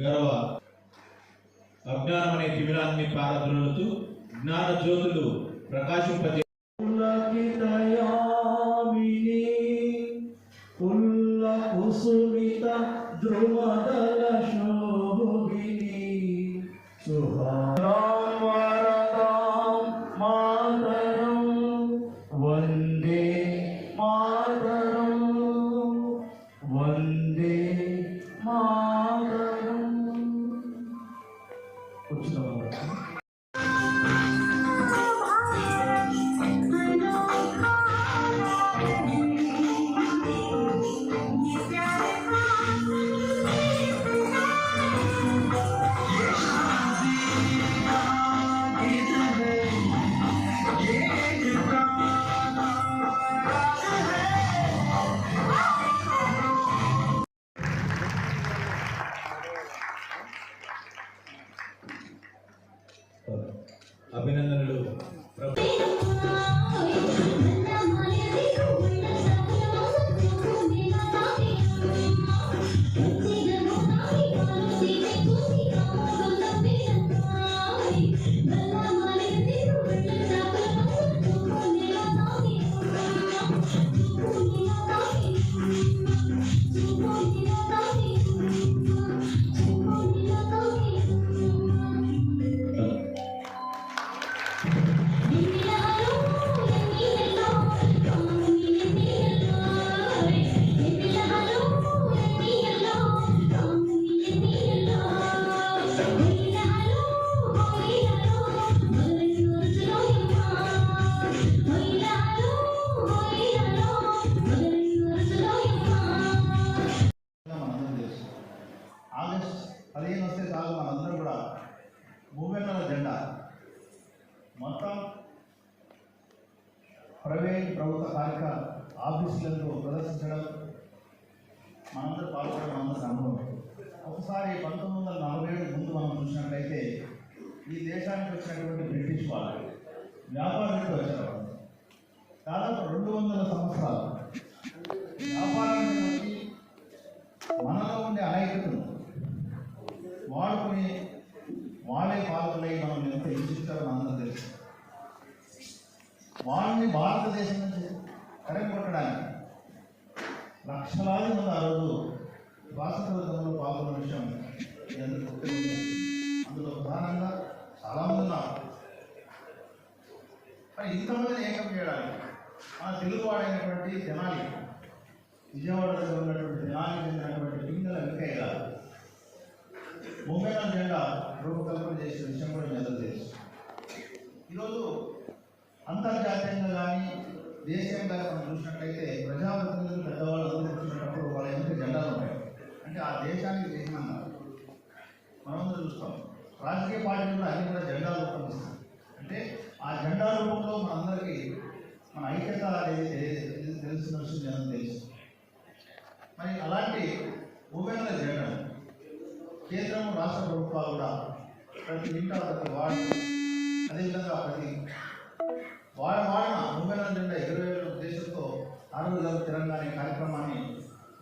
గర్వ. అజ్ఞానం అనే తిమిరాన్ని పారద్రోలుతూ జ్ఞాన జ్యోతులు ప్రకాశింపజే కుసుమిత ద్రుమదల శోభిని సుహారాం వరదాం మాతరం వందే మాతరం వందే అభినందనలు ప్రభుత్వ కార్యక ఆఫీసులలో ప్రదర్శించడం మనందరూ పాల్గొనడం అన్న అనుభవం ఒకసారి పంతొమ్మిది వందల నలభై ఏడు ముందు మనం చూసినట్లయితే ఈ దేశానికి వచ్చినటువంటి బ్రిటిష్ వాళ్ళు వ్యాపారానికి వచ్చారు వాళ్ళు. దాదాపు రెండు వందల సంవత్సరాలు మనల్ని భారతదేశం నుంచి కరెక్ట్ కొట్టడానికి లక్షలాది మంది ఆ రోజు స్వాతంత్ర పాల్గొన్న విషయం అందులో ప్రధానంగా చాలామంది ఉన్నారు. మరి ఇంతమందిని ఏకం చేయడానికి మన తెలుగువాడైనటువంటి జనాలి విజయవాడ దగ్గర ఉన్నటువంటి జనానికి చెందినటువంటి పింగళ వెంకయ్య గారు ముంబైలో జెండా రూపకల్పన చేసిన విషయం కూడా మీ అందరూ తెలుసు. ఈరోజు అంతర్జాతీయంగా కానీ దేశీయంగా మనం చూసినట్లయితే ప్రజాప్రతినిధులు పెద్దవాళ్ళు అందరూ కూర్చున్నప్పుడు వాళ్ళ ఎంత జెండాలు ఉంటాయి. అంటే ఆ దేశానికి చిహ్నంగా మనమందరం చూస్తాం. రాజకీయ పార్టీలు కూడా అన్ని కూడా జెండా రూపొందిస్తాం అంటే ఆ జెండా రూపంలో మనందరికీ మన ఐక్యత అనేది తెలిసిన విషయం జనం తెలుసు. మరి అలాంటి ఉభయన జెండా కేంద్రం రాష్ట్ర ప్రభుత్వాలు కూడా ప్రతి ఇంట ప్రతి వార్డు అదేవిధంగా ప్రతి వాడ వాడిన ఉభయన జెండా ఎగురవేల ఉద్దేశంతో ఆరోగ్య తెలంగాణ కార్యక్రమాన్ని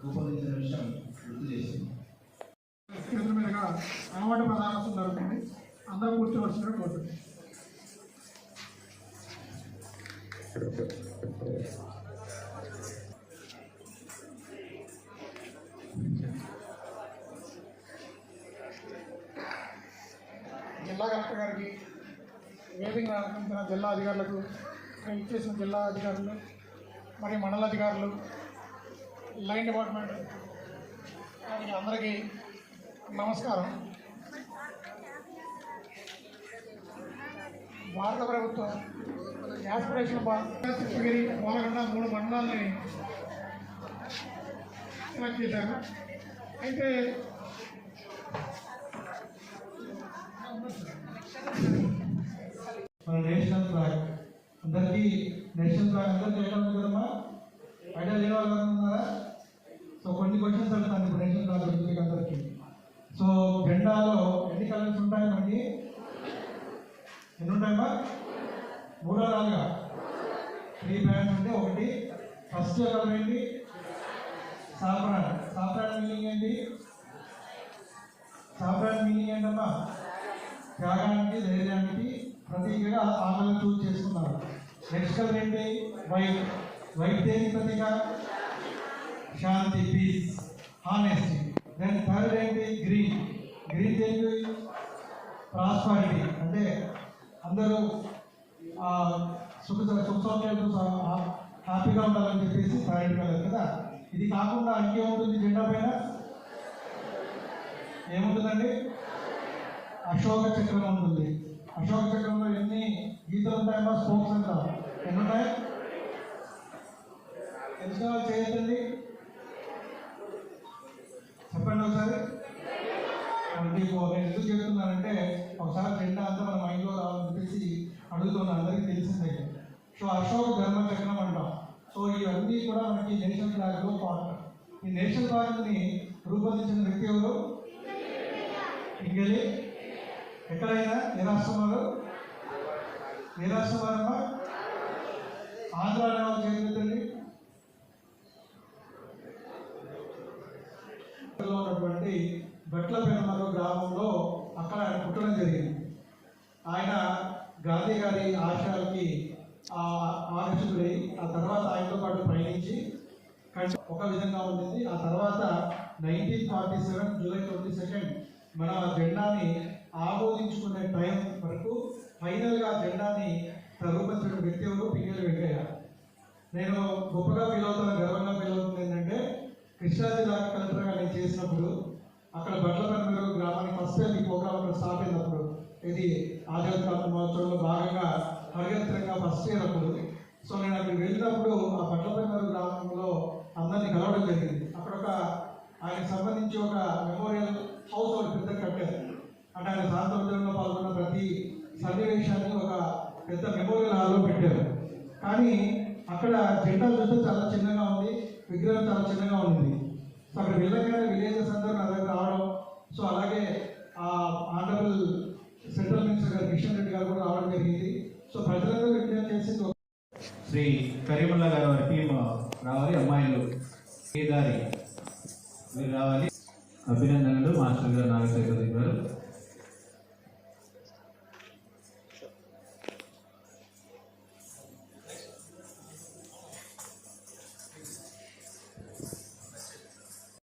రూపొందించిన విషయం గుర్తు చేసింది అలవాటు ప్రధానోత్సవం జరుగుతుంది. అందరూ కూర్చోవలసిన కోరుతుంది. వేదిక అలంకరించిన జిల్లా అధికారులకు ఇచ్చేసిన జిల్లా అధికారులు మరియు మండల అధికారులు లైన్ డిపార్ట్మెంట్ వారికి అందరికీ నమస్కారం. భారత ప్రభుత్వం యాస్పిరేషన్ కృష్ణగిరి పోలగొండ మూడు మండలాలని సెలెక్ట్ చేశారు. అయితే మన నేషనల్ ఫ్లాగ్. అందరికీ నేషనల్ ఫ్లాగ్ అందరికీ చేయడానికి ఉంది కదమ్మా? ఐడియా లేని వాళ్ళు ఉన్నారా సో కొన్ని క్వశ్చన్స్ అడుగుతాను ఇప్పుడు నేషనల్ ఫ్లాగ్ గురించి మీకు అందరికీ. సో జెండాలో ఎన్ని కలర్స్ ఉంటాయి మనకి? ఎన్ని ఉంటాయమ్మా మూడో నాలుగా? త్రీ బ్యాండ్స్ అంటే ఒకటి. ఫస్ట్ కలర్ ఏంటి? సాఫ్రాన్ సాఫ్రాన్ మీనింగ్ ఏంటి? సాఫ్రాన్ త్యాగానికి ధైర్యానికి ప్రతీకగా ఆమెను చూజ్ చేసుకున్నారు. నెక్స్ట్ కలర్ ఏంటి? వైట్ వైట్ దేని ప్రతీక? శాంతి పీస్ హానెస్టీ దెన్ థర్డ్ ఏంటి? గ్రీన్ గ్రీన్ ఏంటి ప్రాస్పారిటీ అంటే అందరూ సుఖ సుఖ సౌఖ్యాలతో హ్యాపీగా ఉండాలని చెప్పేసి థర్డ్ కలర్ కదా? ఇది కాకుండా ఇంకేముంటుంది జెండా పైన? ఏముంటుందండి? అశోక చక్రం ఉంటుంది. అశోక చక్రంలో ఎన్ని గీతలు ఉంటాయో స్పోక్స్ అంటారు. ఎన్ని ఉన్నాయి తెలిసిన చేయండి చెప్పండి ఒకసారి. మీకు నేను ఎందుకు చెప్తున్నానంటే ఒకసారి జెండా అంతా మన మైండ్లో రావాలనిపించి అడుగుతున్న అడుగుతున్నా అందరికీ తెలిసిందే. సో అశోక్ ధర్మ చక్రం అంటాం. సో ఇవన్నీ కూడా మనకి నేషనల్ ఫ్లాగ్లో పార్ట్ ఈ నేషనల్ ఫ్లాగ్ని రూపొందించిన వ్యక్తి ఎవరు? ఇంకెళ్ళి ఎక్కడైనా ఏ రాష్ట్రం ఏ ఆంధ్ర ఉన్నటువంటి బట్ల పెనమరు గ్రామంలో అక్కడ ఆయన పుట్టడం జరిగింది. ఆయన గాంధీ గారి ఆశయాలకి ఆ ఆకర్షితుడై ఆ తర్వాత ఆయనతో పాటు పయనించి ఒక విధంగా ఉండింది. ఆ తర్వాత nineteen forty seven July twenty second మన జెండాని ఆమోదించుకునే టైం వరకు ఫైనల్గా జెండాని రూపొందించిన వ్యక్తి ఎవరు? పిల్లలు వెంకయ్య. నేను గొప్పగా ఫీల్ అవుతాను గర్వంగా ఫీల్ అవుతుంది ఏంటంటే కృష్ణా జిల్లా కలెక్టర్గా నేను చేసినప్పుడు అక్కడ బట్లపల్లి గ్రామానికి ఫస్ట్ టైం ఈ ప్రోగ్రామ్ అక్కడ స్టార్ట్ అయినప్పుడు ఇది ఆజాద్ మహోత్సవంలో భాగంగా హరియంత్రంగా ఫస్ట్ ఇయర్ అప్పుడు. సో నేను అక్కడికి వెళ్ళినప్పుడు ఆ బట్లపల్లి గ్రామంలో అందరినీ కలవడం జరిగింది. అక్కడ ఒక ఆయనకు సంబంధించి ఒక మెమో హౌస్ ఒకటి పెద్ద కట్టారు అంటే ఆయన స్వాతంత్రంలో పాల్గొన్న ప్రతి సన్నివేశాన్ని ఒక పెద్ద మెమోరియల్ హాల్లో పెట్టారు. కానీ అక్కడ జెండా చూస్తే చాలా చిన్నగా ఉంది విగ్రహం చాలా చిన్నగా ఉంది. సో అక్కడ వెళ్ళగానే విలేజెస్ అందరూ నా దగ్గర రావడం సో అలాగే ఆ ఆనరబుల్ సెంట్రల్ మినిస్టర్ గారు కిషన్ రెడ్డి గారు కూడా రావడం జరిగింది. సో ప్రజలందరూ విజ్ఞప్తి చేసింది శ్రీ కరీముల్లా గారు వారి టీం రావాలి అమ్మాయిలు. కేదారి మీరు రావాలి. అభినందనలు మాస్టర్ గారు నాగశేఖర్ గారు.